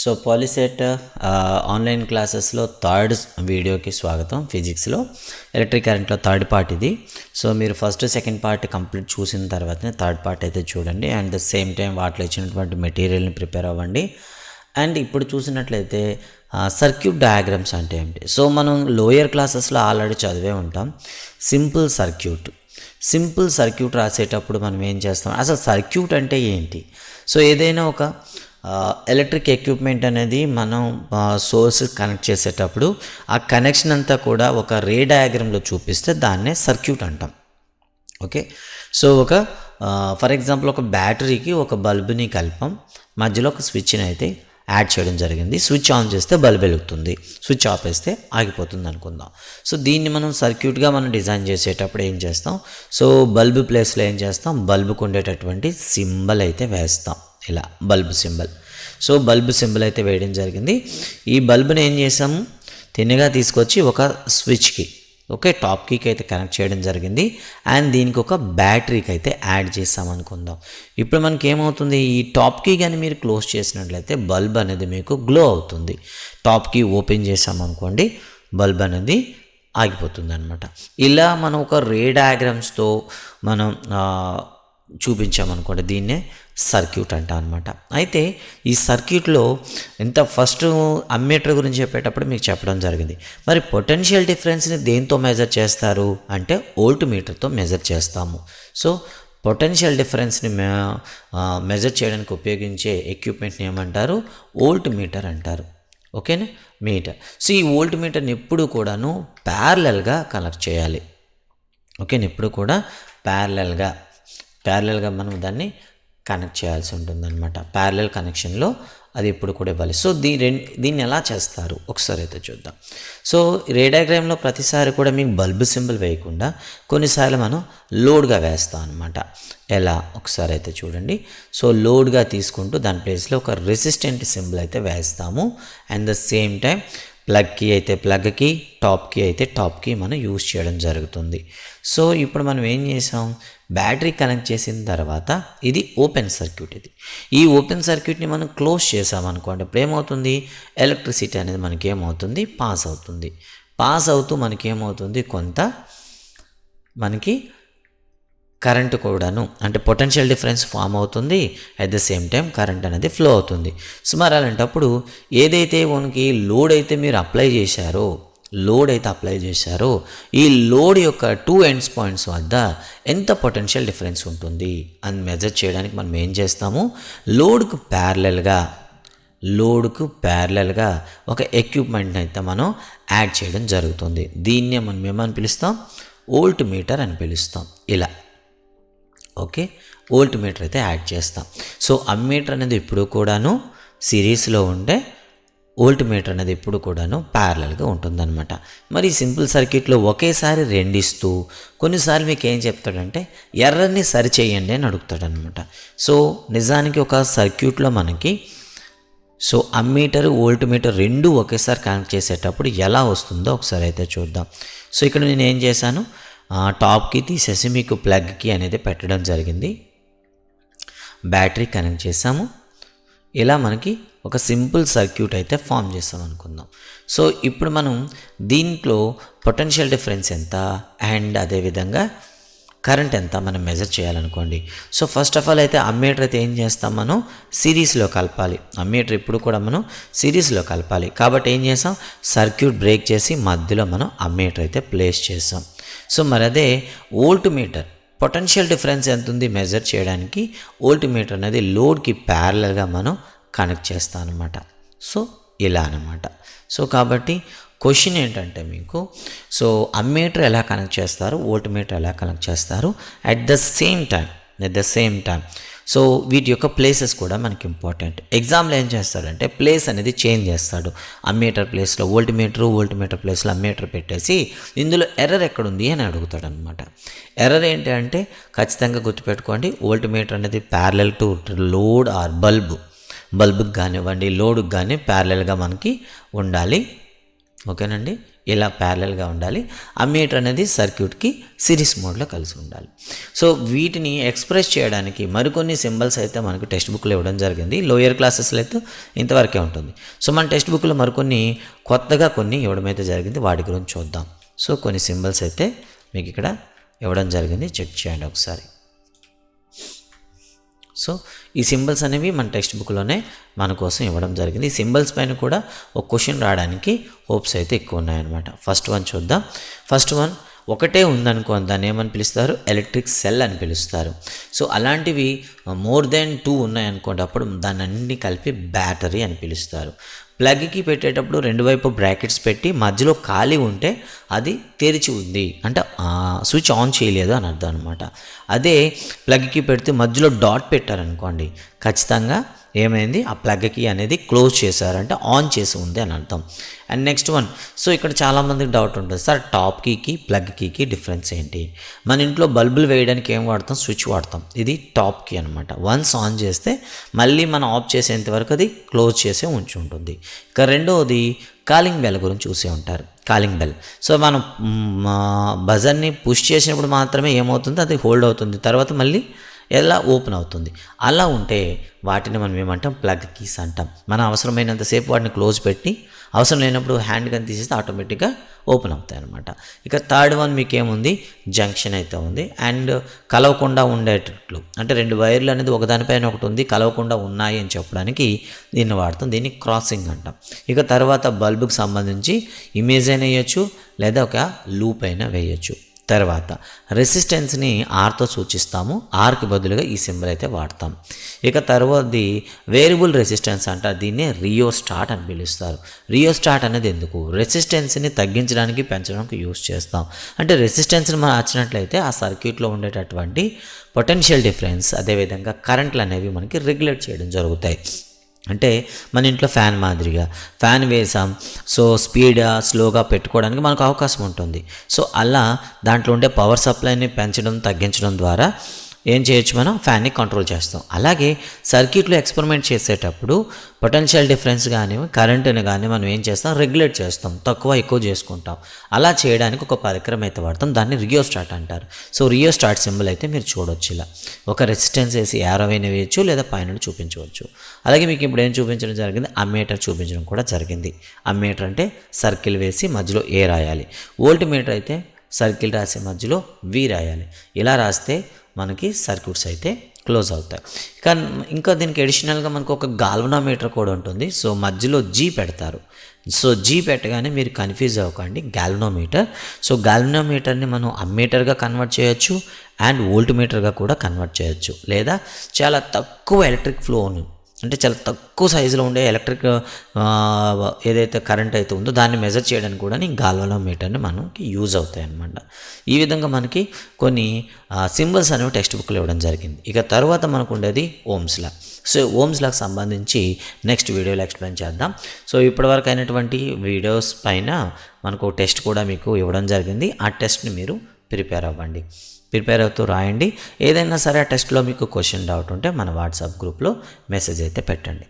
So POLYCET online క్లాసెస్లో third వీడియోకి స్వాగతం ఫిజిక్స్లో ఎలక్ట్రిక్ కరెంట్లో థర్డ్ పార్ట్ ఇది సో మీరు ఫస్ట్ సెకండ్ పార్ట్ కంప్లీట్ చూసిన తర్వాతనే థర్డ్ పార్ట్ అయితే చూడండి అండ్ ద సేమ్ టైం వాటిలో ఇచ్చినటువంటి మెటీరియల్ని ప్రిపేర్ అవ్వండి అండ్ ఇప్పుడు చూసినట్లయితే సర్క్యూట్ డయాగ్రామ్స్ అంటే ఏమిటి సో మనం లోయర్ క్లాసెస్లో ఆల్రెడీ చదివే ఉంటాం సింపుల్ సర్క్యూట్ సింపుల్ సర్క్యూట్ రాసేటప్పుడు మనం ఏం చేస్తాం అసలు సర్క్యూట్ అంటే ఏంటి సో ఏదైనా ఒక ఎలక్ట్రిక్ ఎక్విప్మెంట్ అనేది మనం సోర్స్ కనెక్ట్ చేసేటప్పుడు ఆ కనెక్షన్ అంతా కూడా ఒక రే డయాగ్రామ్లో చూపిస్తే దాన్నే సర్క్యూట్ అంటాం. ఓకే సో ఒక ఫర్ ఎగ్జాంపుల్ ఒక బ్యాటరీకి ఒక బల్బుని కలిపాం. మధ్యలో ఒక స్విచ్ని అయితే యాడ్ చేయడం జరిగింది. స్విచ్ ఆన్ చేస్తే బల్బ్ వెలుగుతుంది. స్విచ్ ఆఫ్ వేస్తే ఆగిపోతుంది అనుకుందాం. సో దీన్ని మనం సర్క్యూట్గా మనం డిజైన్ చేసేటప్పుడు ఏం చేస్తాం? సో బల్బ్ ప్లేస్లో ఏం చేస్తాం? బల్బుకు ఉండేటటువంటి సింబల్ అయితే వేస్తాం. ఇలా bulb symbol. So bulb symbol అయితే వేయడం జరిగింది. ఈ బల్బ్ని ఏం చేసాము తిన్నగా తీసుకొచ్చి ఒక స్విచ్కి ఓకే టాప్ కీకి అయితే కనెక్ట్ చేయడం జరిగింది. అండ్ దీనికి ఒక బ్యాటరీకి అయితే యాడ్ చేస్తాం అనుకుందాం. ఇప్పుడు మనకి ఏమవుతుంది? ఈ టాప్ కీ కానీ మీరు క్లోజ్ చేసినట్లయితే బల్బ్ అనేది మీకు గ్లో అవుతుంది. టాప్ కీ ఓపెన్ చేసామనుకోండి బల్బ్ అనేది ఆగిపోతుంది అనమాట ఇలా మనం ఒక రే డయాగ్రామ్స్తో మనం చూపించామనుకోండి దీన్నే సర్క్యూట్ అంట అనమాట అయితే ఈ సర్క్యూట్లో ఎంత ఫస్ట్ అమ్మీటర్ గురించి చెప్పేటప్పుడు మీకు చెప్పడం జరిగింది. మరి పొటెన్షియల్ డిఫరెన్స్ని దేంతో మెజర్ చేస్తారు? అంటే ఓల్ట్ మీటర్తో మెజర్ చేస్తాము. సో పొటెన్షియల్ డిఫరెన్స్ని మే మెజర్ చేయడానికి ఉపయోగించే ఎక్విప్మెంట్ని ఏమంటారు? ఓల్ట్ మీటర్ అంటారు. ఓకేనా? మీటర్. సో ఈ ఓల్ట్ మీటర్ని ఎప్పుడు కూడాను ప్యారలల్గా కనెక్ట్ చేయాలి. ఓకేనా? ఎప్పుడు కూడా ప్యారలల్గా. ప్యారలల్గా మనం దాన్ని కనెక్ట్ చేయాల్సి ఉంటుందన్నమాట. ప్యారలల్ కనెక్షన్లో అది ఎప్పుడు కూడా ఇవ్వాలి. సో దీ రెండు దీన్ని ఎలా చేస్తారు? ఒకసారి అయితే చూద్దాం. సో రేడాగ్రామ్లో ప్రతిసారి కూడా మీకు బల్బ్ సింబల్ వేయకుండా కొన్నిసార్లు మనం లోడ్గా వేస్తాం అనమాట ఎలా? ఒకసారి అయితే చూడండి. సో లోడ్గా తీసుకుంటూ దాని ప్లేస్లో ఒక రెసిస్టెంట్ సింబల్ అయితే వేస్తాము. అండ్ ద సేమ్ టైం ప్లగ్కి అయితే ప్లగ్కి టాప్కి అయితే టాప్కి మనం యూజ్ చేయడం జరుగుతుంది. సో ఇప్పుడు మనం ఏం చేసాం? బ్యాటరీ కనెక్ట్ చేసిన తర్వాత ఇది ఓపెన్ సర్క్యూట్ ఇది. ఈ ఓపెన్ సర్క్యూట్ని మనం క్లోజ్ చేసామనుకోండి ఇప్పుడు ఏమవుతుంది? ఎలక్ట్రిసిటీ అనేది మనకి ఏమవుతుంది? పాస్ అవుతుంది. పాస్ అవుతూ మనకి ఏమవుతుంది? కొంత మనకి కరెంటు కూడాను అంటే పొటెన్షియల్ డిఫరెన్స్ ఫామ్ అవుతుంది at the same time current అనేది ఫ్లో అవుతుంది. సో అలాంటప్పుడు ఏదైతే మనకి లోడ్ అయితే మీరు అప్లై చేశారో లోడ్ అయితే అప్లై చేశారో ఈ లోడ్ యొక్క టూ ఎండ్స్ పాయింట్స్ వద్ద ఎంత పొటెన్షియల్ డిఫరెన్స్ ఉంటుంది అని మెజర్ చేయడానికి మనం ఏం చేస్తాము? లోడ్కు ప్యారలల్గా లోడ్కు ప్యారలల్గా ఒక ఎక్విప్మెంట్ని అయితే మనం యాడ్ చేయడం జరుగుతుంది. దీన్నే మనం ఏమని పిలుస్తాం? ఓల్ట్ మీటర్ అని పిలుస్తాం. ఇలా. ఓకే? ఓల్ట్ మీటర్ అయితే యాడ్ చేస్తాం. సో అమ్మీటర్ అనేది ఎప్పుడు కూడాను సిరీస్లో ఉండే ఓల్ట్ మీటర్ అనేది ఎప్పుడు కూడాను ప్యారలల్గా ఉంటుందన్నమాట. మరి సింపుల్ సర్క్యూట్లో ఒకేసారి రెండిస్తూ కొన్నిసార్లు మీకు ఏం చెప్తాడంటే ఎర్రని సరి చేయండి అని అడుగుతాడనమాట సో నిజానికి ఒక సర్క్యూట్లో మనకి సో అమ్మీటర్ వోల్ట్ మీటర్ రెండు ఒకేసారి కనెక్ట్ చేసేటప్పుడు ఎలా వస్తుందో ఒకసారి అయితే చూద్దాం. సో ఇక్కడ నేను ఏం చేశాను టాప్కి తీసేసి మీకు ప్లగ్కి అనేది పెట్టడం జరిగింది. బ్యాటరీ కనెక్ట్ చేసాము ఇలా మనకి ఒక సింపుల్ సర్క్యూట్ అయితే ఫామ్ చేస్తాం అనుకుందాం. సో ఇప్పుడు మనం దీంట్లో పొటెన్షియల్ డిఫరెన్స్ ఎంత? అండ్ అదేవిధంగా కరెంట్ ఎంత మనం మెజర్ చేయాలనుకోండి. సో ఫస్ట్ ఆఫ్ ఆల్ అయితే అమ్మేటర్ అయితే ఏం చేస్తాం మనం? సిరీస్లో కలపాలి. అమ్మేటర్ ఇప్పుడు కూడా మనం సిరీస్లో కలపాలి. కాబట్టి ఏం చేసాం? సర్క్యూట్ బ్రేక్ చేసి మధ్యలో మనం అమ్మేటర్ అయితే ప్లేస్ చేసాం. సో మరి అదే ఓల్ట్ మీటర్ పొటెన్షియల్ డిఫరెన్స్ ఎంత ఉంది మెజర్ చేయడానికి? ఓల్ట్ మీటర్ అనేది లోడ్కి ప్యారలల్గా మనం కనెక్ట్ చేస్తాం అనమాట సో ఇలా అనమాట సో కాబట్టి క్వశ్చన్ ఏంటంటే మీకు సో అమ్మీటర్ ఎలా కనెక్ట్ చేస్తారు? ఓల్ట్ మీటర్ ఎలా కనెక్ట్ చేస్తారు? At the same time at the same time so వీటి యొక్క ప్లేసెస్ కూడా మనకి ఇంపార్టెంట్. ఎగ్జామ్లో ఏం చేస్తాడంటే ప్లేస్ అనేది చేంజ్ చేస్తాడు. అమ్మీటర్ ప్లేస్లో వోల్ట్ మీటర్ వోల్ట్ మీటర్ ప్లేస్లో అమ్మీటర్ పెట్టేసి ఇందులో ఎర్రర్ ఎక్కడుంది అని అడుగుతాడు అనమాట ఎర్రర్ ఏంటి అంటే ఖచ్చితంగా గుర్తుపెట్టుకోండి వోల్ట్ మీటర్ అనేది parallel to load or bulb. బల్బుకి కానివ్వండి లోడుకి కానీ ప్యారలల్గా మనకి ఉండాలి. ఓకేనండి? ఇలా ప్యారలల్గా ఉండాలి. అమ్మేటర్ అనేది సర్క్యూట్కి సిరీస్ మోడ్లో కలిసి ఉండాలి. సో వీటిని ఎక్స్ప్రెస్ చేయడానికి మరికొన్ని సింబల్స్ అయితే మనకు టెక్స్ట్ బుక్లో ఇవ్వడం జరిగింది. లోయర్ క్లాసెస్లో అయితే ఇంతవరకే ఉంటుంది. సో మన టెక్స్ట్ బుక్లో మరికొన్ని కొత్తగా కొన్ని ఇవ్వడం అయితే జరిగింది. వాటి గురించి చూద్దాం. సో కొన్ని సింబల్స్ అయితే మీకు ఇక్కడ ఇవ్వడం జరిగింది. చెక్ చేయండి ఒకసారి. సో ఈ సింబల్స్ అనేవి మన టెక్స్ట్ బుక్లోనే మన కోసం ఇవ్వడం జరిగింది. ఈ సింబల్స్ పైన కూడా ఒక క్వశ్చన్ రావడానికి హోప్స్ అయితే ఎక్కువ ఉన్నాయన్నమాట. ఫస్ట్ వన్ చూద్దాం. ఫస్ట్ వన్ ఒకటే ఉందనుకో దాన్ని ఏమని పిలుస్తారు? ఎలక్ట్రిక్ సెల్ అని పిలుస్తారు. సో అలాంటివి మోర్ దెన్ టూ ఉన్నాయనుకోండి అప్పుడు దాన్ని అన్ని కలిపి బ్యాటరీ అని పిలుస్తారు. ప్లగ్కి పెట్టేటప్పుడు రెండు వైపు బ్రాకెట్స్ పెట్టి మధ్యలో ఖాళీ ఉంటే అది తెరిచి ఉంది. అంటే స్విచ్ ఆన్ చేయలేదు అని అర్థం అనమాట అదే ప్లగ్కి పెడితే మధ్యలో డాట్ పెట్టారనుకోండి ఖచ్చితంగా ఏమైంది? ఆ ప్లగ్కి అనేది క్లోజ్ చేశారంటే ఆన్ చేసి ఉంది అని అర్థం. అండ్ నెక్స్ట్ వన్ సో ఇక్కడ చాలామందికి డౌట్ ఉంటుంది. సార్ టాప్ కీకి ప్లగ్ కీకి డిఫరెన్స్ ఏంటి? మన ఇంట్లో బల్బులు వేయడానికి ఏం వాడతాం? స్విచ్ వాడతాం. ఇది టాప్ కీ అనమాట వన్స్ ఆన్ చేస్తే మళ్ళీ మనం ఆఫ్ చేసేంత వరకు అది క్లోజ్ చేసే ఉంచి ఉంటుంది. ఇక రెండవది కాలింగ్ బెల్ గురించి చూసే ఉంటారు. కాలింగ్ బెల్ సో మనం బజర్ని పుష్ చేసినప్పుడు మాత్రమే ఏమవుతుంది? అది హోల్డ్ అవుతుంది. తర్వాత మళ్ళీ ఎలా ఓపెన్ అవుతుంది? అలా ఉంటే వాటిని మనం ఏమంటాం? ప్లగ్ కీస్ అంటాం. మన అవసరమైనంతసేపు వాటిని క్లోజ్ పెట్టి అవసరం లేనప్పుడు హ్యాండ్ గన్ తీసేస్తే ఆటోమేటిక్గా ఓపెన్ అవుతాయి అనమాట ఇక థర్డ్ వన్ మీకు ఏముంది జంక్షన్ అయితే ఉంది. అండ్ కలవకుండా ఉండేటట్లు. అంటే రెండు వైర్లు అనేది ఒకదానిపైన ఒకటి ఉంది. కలవకుండా ఉన్నాయి అని చెప్పడానికి దీన్ని వాడతాం. దీన్ని క్రాసింగ్ అంటాం. ఇక తర్వాత బల్బుకి సంబంధించి ఇమేజ్ అయినా వేయచ్చు లేదా ఒక లూప్ అయినా వేయచ్చు. తర్వాత రెసిస్టెన్స్ని ఆర్తో సూచిస్తాము. ఆర్కి బదులుగా ఈ సింబల్ అయితే వాడతాం. ఇక తర్వాతది వేరియబుల్ రెసిస్టెన్స్ అంటారు దీన్ని రియో స్టార్ట్ అని పిలుస్తారు. రియో స్టార్ట్ అనేది ఎందుకు? రెసిస్టెన్స్ని తగ్గించడానికి పెంచడానికి యూస్ చేస్తాం. అంటే రెసిస్టెన్స్ని మనం మార్చినట్లయితే ఆ సర్క్యూట్లో ఉండేటటువంటి పొటెన్షియల్ డిఫరెన్స్ అదేవిధంగా కరెంట్లు అనేవి మనకి రెగ్యులేట్ చేయడం జరుగుతాయి. అంటే మన ఇంట్లో ఫ్యాన్ మాదిరిగా ఫ్యాన్ వేసాం సో స్పీడ్ స్లోగా పెట్టుకోవడానికి మనకు అవకాశం ఉంటుంది. సో అలా దాంట్లో ఉండే పవర్ సప్లైని పెంచడం తగ్గించడం ద్వారా ఏం చేయొచ్చు మనం? ఫ్యాన్ని కంట్రోల్ చేస్తాం. అలాగే సర్క్యూట్లో ఎక్స్పెరిమెంట్ చేసేటప్పుడు పొటెన్షియల్ డిఫరెన్స్ కానీ కరెంటుని కానీ మనం ఏం చేస్తాం? రెగ్యులేట్ చేస్తాం. తక్కువ ఎక్కువ చేసుకుంటాం. అలా చేయడానికి ఒక పరికరం అయితే వాడతాం. దాన్ని రియో స్టార్ట్ అంటారు. సో రియో స్టార్ట్ సింబల్ అయితే మీరు చూడొచ్చు ఇలా. ఒక రెసిస్టెన్స్ వేసి యారవైన వేయచ్చు లేదా పైన చూపించవచ్చు. అలాగే మీకు ఇప్పుడు ఏం చూపించడం జరిగింది? అమ్మేటర్ చూపించడం కూడా జరిగింది. అమ్మేటర్ అంటే సర్కిల్ వేసి మధ్యలో ఏ రాయాలి? ఓల్ట్ మీటర్ అయితే సర్కిల్ రాసే మధ్యలో వి రాయాలి. ఇలా రాస్తే మనకి సర్క్యూట్స్ అయితే క్లోజ్ అవుతాయి. కానీ ఇంకా దీనికి అడిషనల్గా మనకు ఒక గాల్వనామీటర్ కూడా ఉంటుంది. సో మధ్యలో జీ పెడతారు. సో జీ పెట్టగానే మీరు కన్ఫ్యూజ్ అవ్వకండి. గాల్వనోమీటర్ సో గాల్వనోమీటర్ని మనం అమ్మీటర్గా కన్వర్ట్ చేయొచ్చు. అండ్ ఓల్ట్ మీటర్గా కూడా కన్వర్ట్ చేయొచ్చు. లేదా చాలా తక్కువ ఎలక్ట్రిక్ ఫ్లోను అంటే చాలా తక్కువ సైజులో ఉండే ఎలక్ట్రిక్ ఏదైతే కరెంట్ అయితే ఉందో దాన్ని మెజర్ చేయడానికి కూడా ఈ గాల్వలో మీటర్ని మనకి యూజ్ అవుతాయి అన్నమాట. ఈ విధంగా మనకి కొన్ని సింబల్స్ అనేవి టెక్స్ట్ బుక్లో ఇవ్వడం జరిగింది. ఇక తర్వాత మనకు ఉండేది ఓమ్స్లా సో ఓమ్స్లాకు సంబంధించి నెక్స్ట్ వీడియోలో ఎక్స్ప్లెయిన్ చేద్దాం. సో ఇప్పటివరకు అయినటువంటి వీడియోస్ పైన మనకు టెస్ట్ కూడా మీకు ఇవ్వడం జరిగింది. ఆ టెస్ట్ని మీరు ప్రిపేర్ అవ్వండి. ప్రిపేర్ అవుతూ రాయండి. ఏదైనా సరే ఆ టెస్ట్లో మీకు క్వశ్చన్ డౌట్ ఉంటే మన వాట్సాప్ గ్రూప్లో మెసేజ్ అయితే పెట్టండి.